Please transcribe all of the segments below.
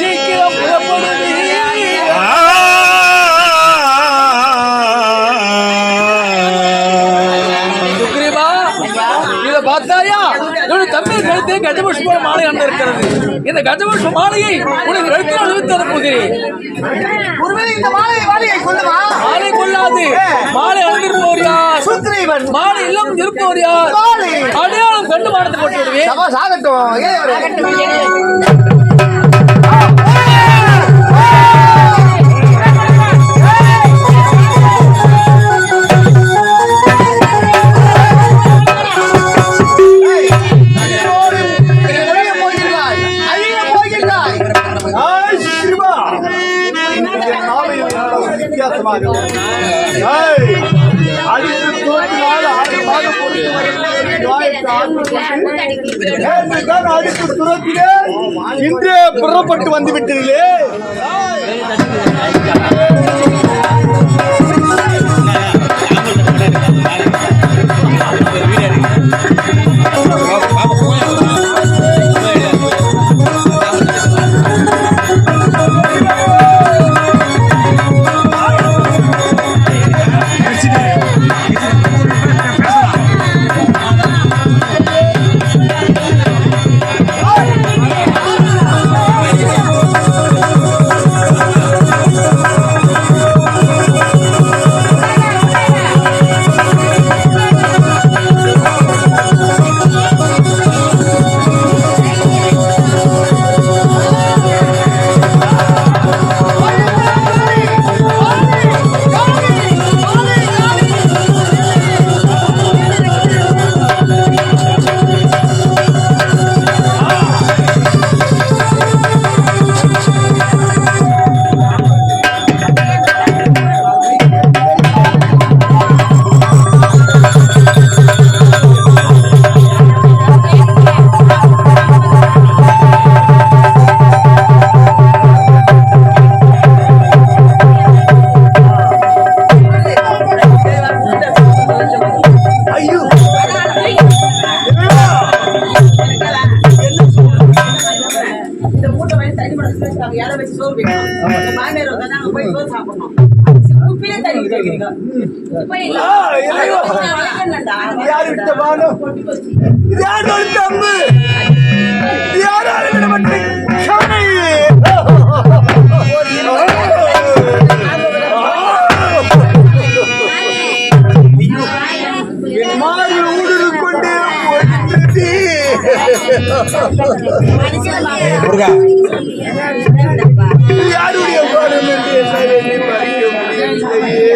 சீக்கிரம். சுக்ரீவா, இத பார்த்தாயா? என்னுடைய தம்பி கழுத்தே கஜபுஷ்ப மாலை இருக்கிறது. இந்த கஜபுஷ்ப மாலையை உனக்கு கழுத்தில் அணிவித்து அனுப்புகிறேன் ஒருவேளை இந்த மாலை கொள்ளாது. மாலை அணிந்திருப்பவர் யார்? சுக்ரீவன். மாலை இல்லம் இருப்பவர் யார்? மாலை. அடையாளம் கண்டு மானத்தை போட்டு விடுவேன் சாகட்டும். அடித்து துரத்திலே இன்றே புறப்பட்டு வந்துவிட்டீர்களே. இது யாருடைய பானம் என்று முடியவில்லையே.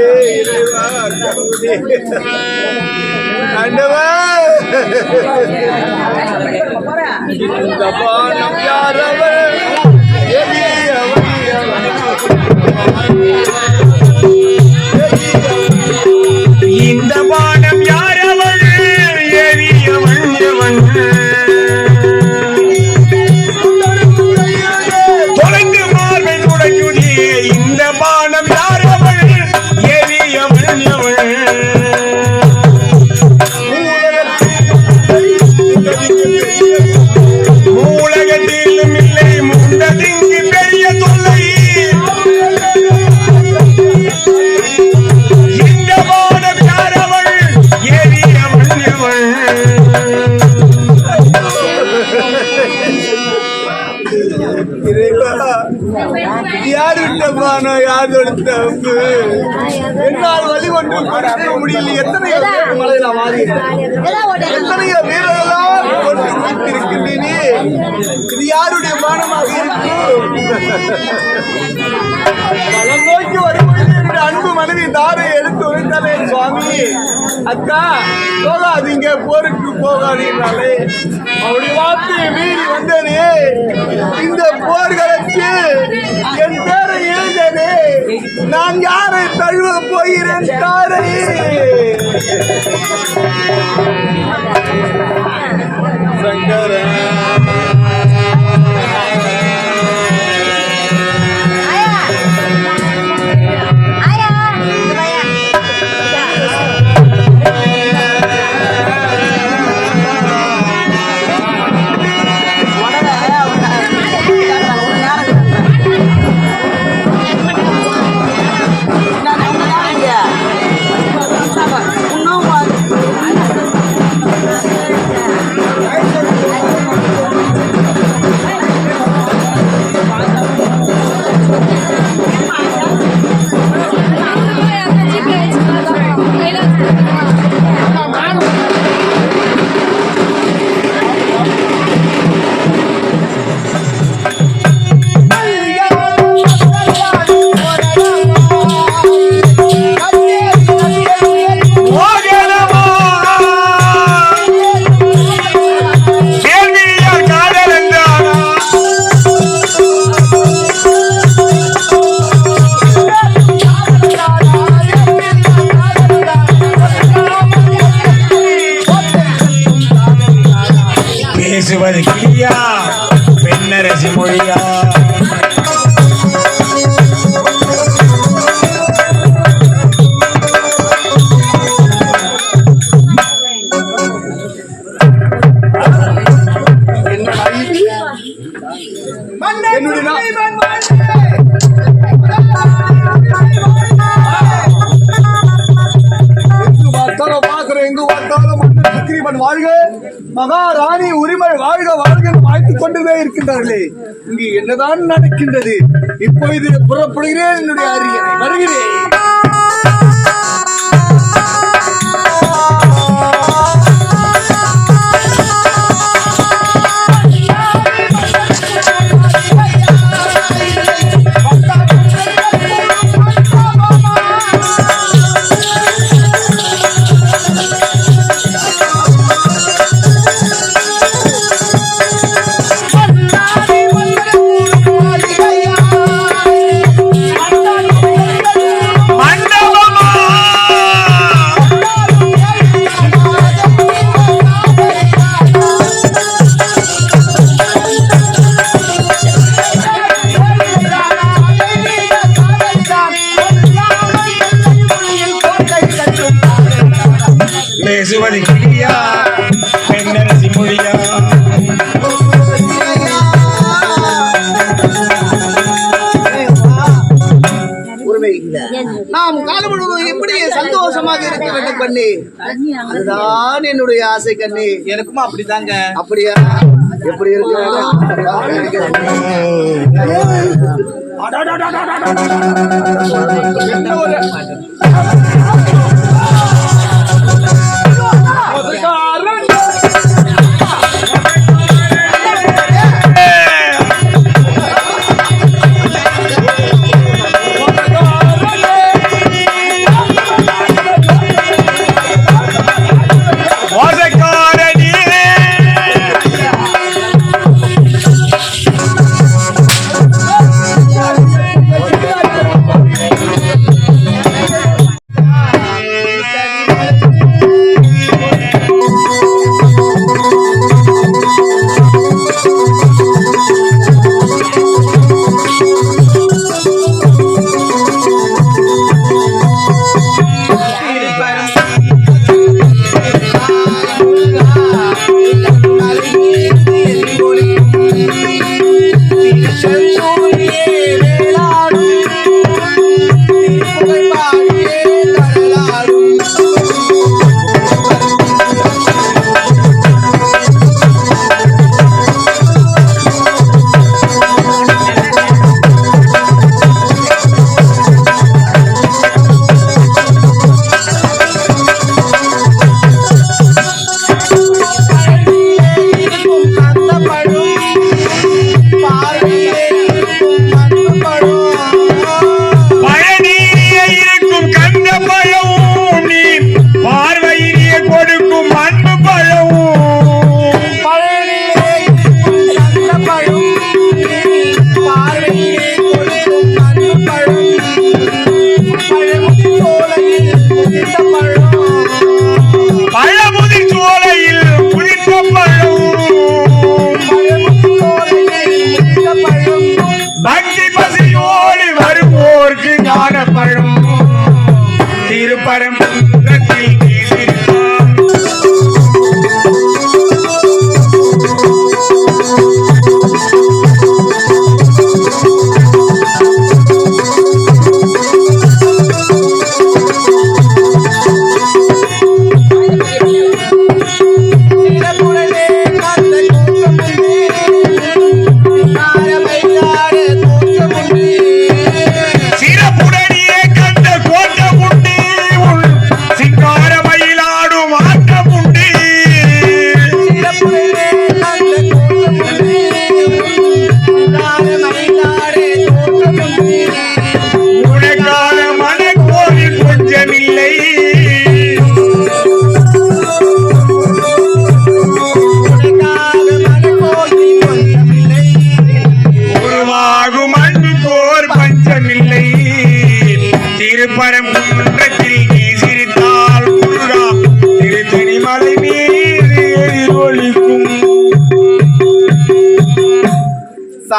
அம்பு என்னால் வழி ஒன்றும் கொடுக்க முடியல. எத்தனையோ மலையில மாறி எத்தனையோ வீரர்களால் கொண்டு வைத்திருக்கின்றேனே இது யாருடைய பானமாக இருக்கும் நோக்கி வரும்பொழுது என்னுடைய அன்பு மனைவி தாரை எடுத்து வைத்தாலே சுவாமி. அக்கா போகாதீங்க போருக்கு போகாதீங்கனாலே. அவருடைய வார்த்தையை மீறி வந்தனே. இந்த போர்களுக்கு என் பேரை எழுந்தனே. நான் யாரை தழுவ போகிறேன் தாரை? உடனே பேசுவது கிளியா பெண்ணரசி மொழியா? என்னதான் நடக்கின்றது? இப்பொழுது புறப்படுகிறேன் என்னுடைய அரியணை. வருகிறேன். பேசுவது கிளியா பெண்ணரசி மொழியா? உரிமை நாம் காலம் முழுவதும் எப்படி சந்தோஷமாக இருக்க வேண்டும் கண்ணே? அதுதான் என்னுடைய ஆசை கண்ணே. எனக்குமா அப்படிதாங்க? அப்படியா? எப்படி இருக்க?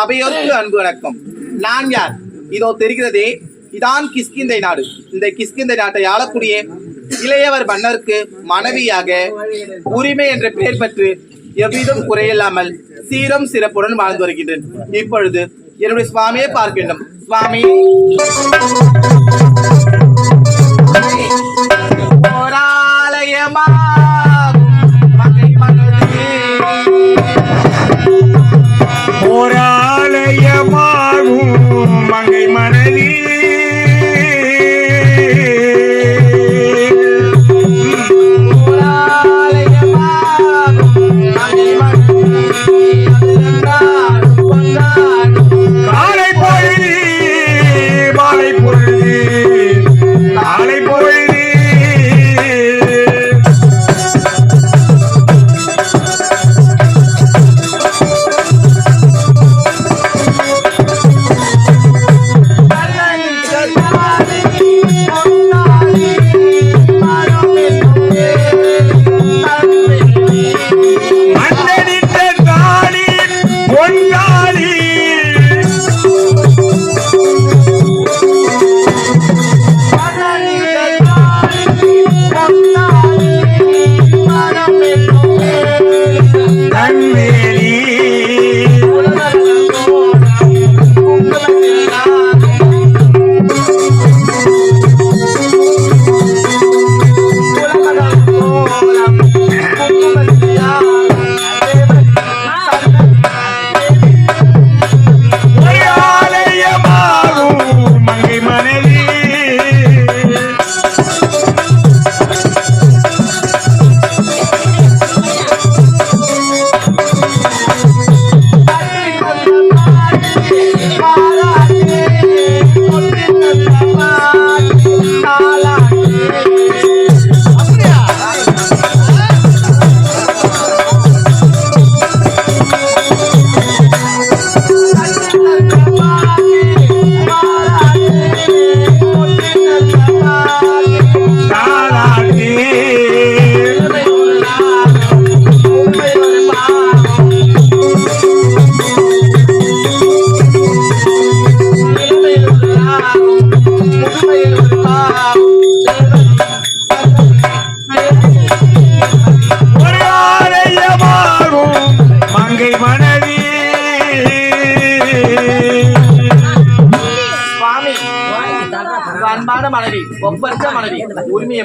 சபையோருக்கு அன்பு வணக்கம். நான் யார்? இதோ தெரிகிறதே இதான் கிஷ்கிந்தை நாடு. இந்த கிஸ்கிந்தை நாட்டை ஆளக்கூடிய இளையவர் மன்னருக்கு மனைவியாக உரிமை என்ற பெயர் பெற்று எவ்விதம் குறையில்லாமல் சீரம் சிறப்புடன் வாழ்ந்து வருகின்றேன். இப்பொழுது என்னுடைய சுவாமியை பார்க்க வேண்டும் சுவாமி. போராலயமா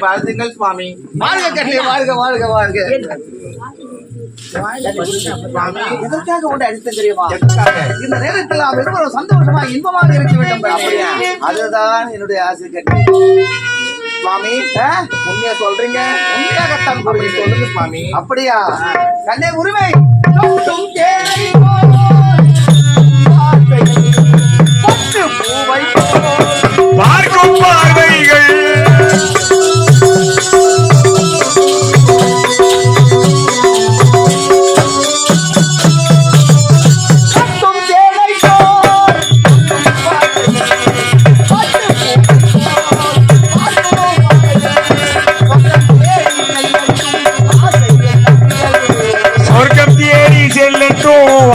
வாழ்த்துங்கள் சுவாமி. வாழ்க கண்ணே வாழ்க வாழ்க வாழ்க. உண்டு அடித்தம் தெரியுமா? இந்த நேரத்தில் நாம் சந்தோஷமா இன்பமாக இருக்க வேண்டும் அதுதான் என்னுடைய ஆசை கண்ணே சுவாமி? உண்மையா சொல்றீங்க? உண்மையாகத்தான். சொல்லுங்க சுவாமி. அப்படியா? கண்ணே உரிமை பார்க்கும் பார்வைகள் Oh,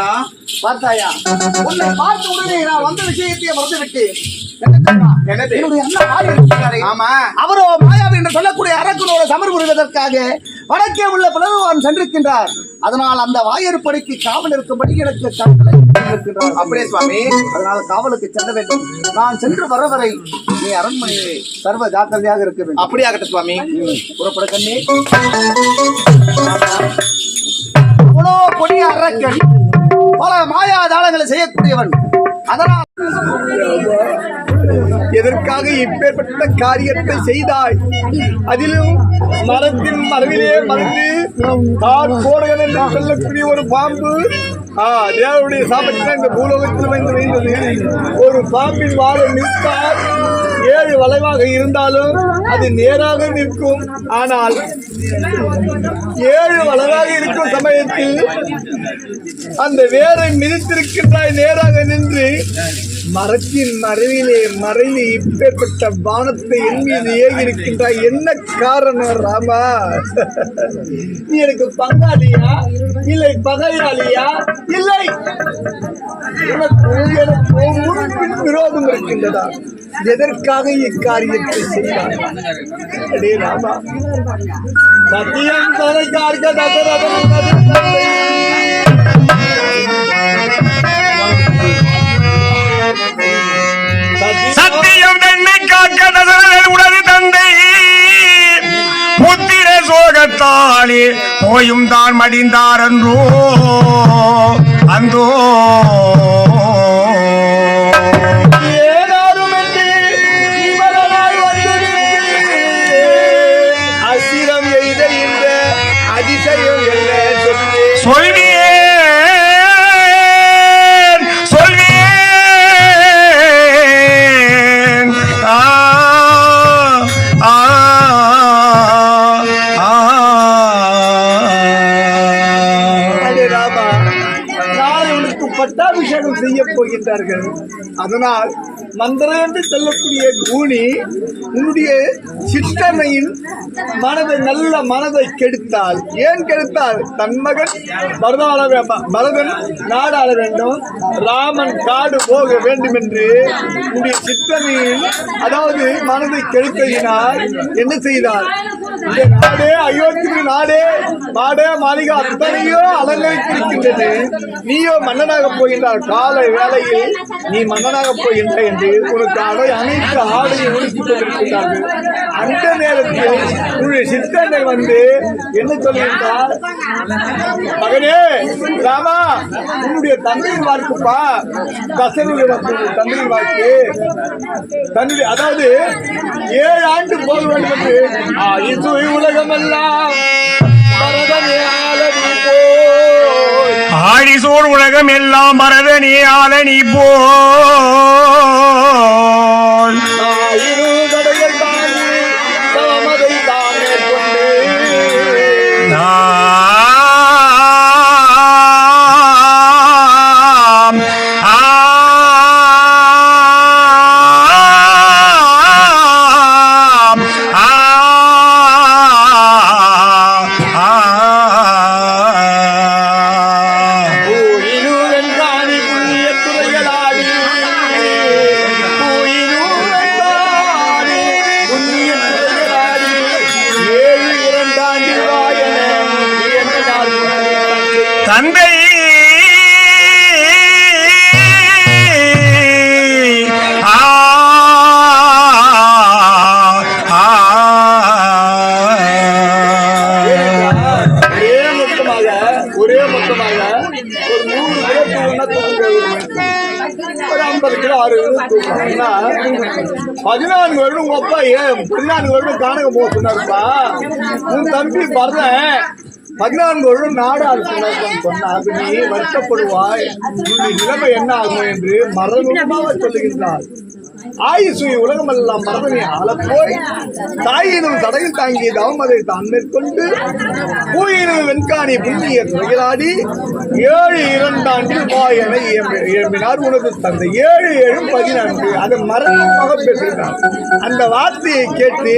இருந்தாலும் பார்த்தாயா? உன்னை பார்த்த உடனே நான் வந்த விஷயத்தையே மறந்து விட்டேன் என்ன தெரியுமா? என்னது? என்னுடைய இருக்கிறாரே. ஆமா. அவரோ மாயாவி என்று சொல்லக்கூடிய அரக்கனோட சமர் புரிவதற்காக வடக்கே உள்ள பிளவுவான் சென்றிருக்கின்றார். அதனால் அந்த வாயறுப்படிக்கு காவல் இருக்கும்படி எனக்கு கட்டளை இருக்கின்றார். அப்படியே சுவாமி. அதனால காவலுக்கு செல்ல வேண்டும். நான் சென்று வர வரை நீ அரண்மனையிலே சர்வ ஜாக்கிரதையாக இருக்க வேண்டும். அப்படியாகட்டும் சுவாமி. புறப்பட கண்ணே. அவ்வளோ கொடிய அரக்கன். பல மாயாஜாலங்களை செய்யக்கூடியவன். அதனால் எதற்காக இப்பேற்பட்ட காரியத்தை செய்தாய்? அதிலும் மரத்தின் மரபிலே மறந்து போடுகள் என்று சொல்லக்கூடிய ஒரு பாம்பு. ஆ தேவனுடைய சாபத்தில் இந்த பூலோகத்தில் வந்து வைந்தது ஒரு பாம்பின் வாழை நிற்கார் ஏழு வளைவாக இருந்தாலும் அது நேராக நிற்கும். ஆனால் ஏழு வளராக இருக்கும் சமயத்தில் அந்த வேரை மிதித்திருக்கின்றாய் நேராக நின்று மரத்தின் மறைவிலே மறைந்து இப்பேற்பட்ட பானத்தை என் மீது ஏகி என்ன காரணம் ராமா? நீ எனக்கு பங்காளியா? இல்லை பகையாளியா? இல்லை. உனக்கு விரோதம் இருக்கின்றதா? எதற்காக இக்காரியத்தை செய்தார் அடே ராமா. சத்தியம் தலை கார்க போயும் தான் மடிந்தார் அன்றோ அந்தோ பட்டாபிஷேகம் செய்ய போகின்றார்கள். அதனால் மந்திரம் என்று சொல்லக்கூடிய கூனி உன்னுடைய சித்தனையின் மனதை நல்ல மனதை கெடுத்தால். ஏன் கெடுத்தால்? தன் மகன் பரதாள பரதன் நாடாள வேண்டும். ராமன் காடு போக வேண்டும் என்று உன்னுடைய சித்தமையின் அதாவது மனதை கெடுத்ததினால் என்ன செய்தார்? இந்த நாடே அயோத்தி நாடே மாடே மாளிகை அத்தனையோ அலங்கரித்திருக்கின்றது. நீயோ மன்னனாக போகின்றார். காலை வேளையில் நீ மன்னனாக போகின்ற என்று உனக்கு அனைத்து ஆடையை ஒழித்துக் கொண்டிருக்கிறார்கள் அந்த நேரத்தில் உன்னுடைய சித்தனை வந்து என்ன சொல்கின்றார் மகனே ராமா உன்னுடைய தந்தையின் வாக்குப்பா தசனுடைய தந்தையின் வாக்கு தன்னுடைய அதாவது ஏழு ஆண்டு போக வேண்டும் என்று. உலகமெல்லாம் ஆழிசோர் உலகம் எல்லாம் மறத நீ மரதனே நீ போல். பதினான்கு வருடம் உங்க அப்பா ஏன் பதினான்கு வருடம் காணக போக சொன்னாருப்பா? உன் தம்பி பரதன் பதினான்கு வருடம் சொன்னார் சொன்னா நீ வருத்தப்படுவாய். நிலைமை என்ன ஆகும் என்று மரணமாக சொல்லுகின்றார். ஆயுசு உலகமெல்லாம் மரதனை ஆளப்போய் தாயினும் தடையில் தாங்கிய தவமதை தான் மேற்கொண்டு பூயினும் வெண்காணி புண்ணிய துறையிலாடி ஏழு இரண்டாண்டில் வாயனை என இயம்பினார் உனது தந்த. ஏழு ஏழு பதினான்கு. அதை மரணமாக பேசுகிறார் அந்த வார்த்தையை கேட்டு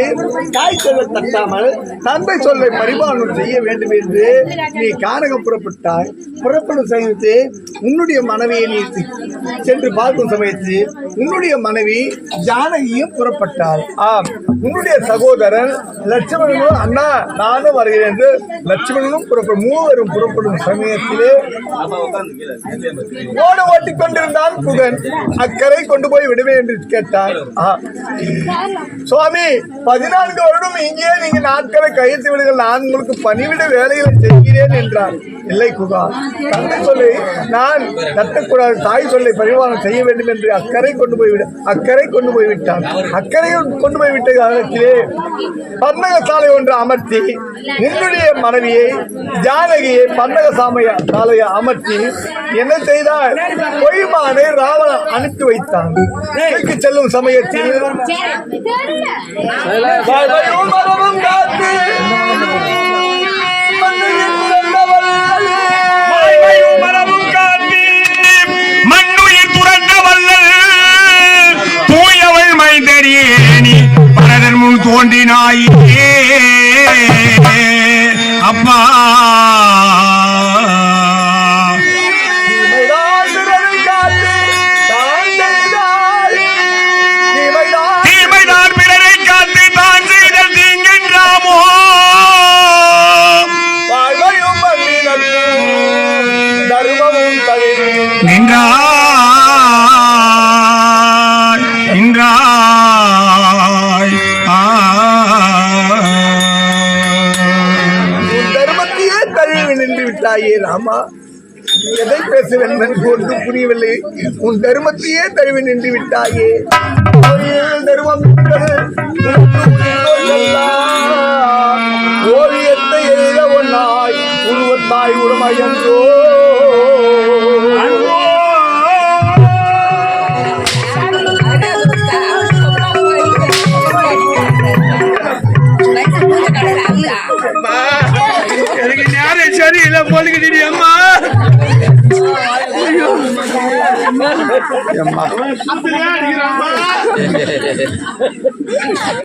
தாய் சொல்ல தட்டாமல் தந்தை சொல்லை பரிபாலனம் செய்ய வேண்டும் என்று நீ கானகம் புறப்பட்டாய். புறப்படும் சமயத்து உன்னுடைய மனைவியை நீ சென்று பார்க்கும் சமயத்து உன்னுடைய மனைவி ஜானகியும் புறப்பட்டாள். ஆம் உன்னுடைய சகோதரன் லட்சுமணனும் அண்ணா நானும் வருகிறேன் என்று லட்சுமணனும் புறப்படும் மூவரும் புறப்படும் சமயத்திலே ஓட ஓட்டிக் கொண்டிருந்தான் புகன் அக்கறை கொண்டு போய் விடுவேன் என்று கேட்டார் சுவாமி பதினான்கு வருடம் இங்கே நீங்க நாட்களை கழித்து விடுங்கள். நான் உங்களுக்கு பணிவிட வேலைகளை செய்கிறேன் என்றார் இல்லை குகா தந்தை சொல்லி நான் கட்டக்கூடாது தாய் சொல்லை பரிமாணம் செய்ய வேண்டும் என்று அக்கறை கொண்டு போய் விட அக்கறை கொண்டு போய் விட்டான் அக்கறை கொண்டு போய் விட்ட காலத்திலே பன்னக சாலை ஒன்று அமர்த்தி உன்னுடைய மனைவியை ஜானகியை பன்னக சாமைய சாலையை அமர்த்தி என்ன செய்தார்? பொய்மானை ராவணன் அனுப்பி வைத்தான். செல்லும் சமயத்தில் காத்து பரதன் விட்டாயே ராமா எதை பேச வேண்டும் என்று ஒன்றும் புரியவில்லை. உன் தர்மத்தையே தழுவி நின்று விட்டாயே. தர்மம் ஓவியத்தை எழுத ஒன்னாய் உருவத்தாய் உடமையன்றோ எம்மா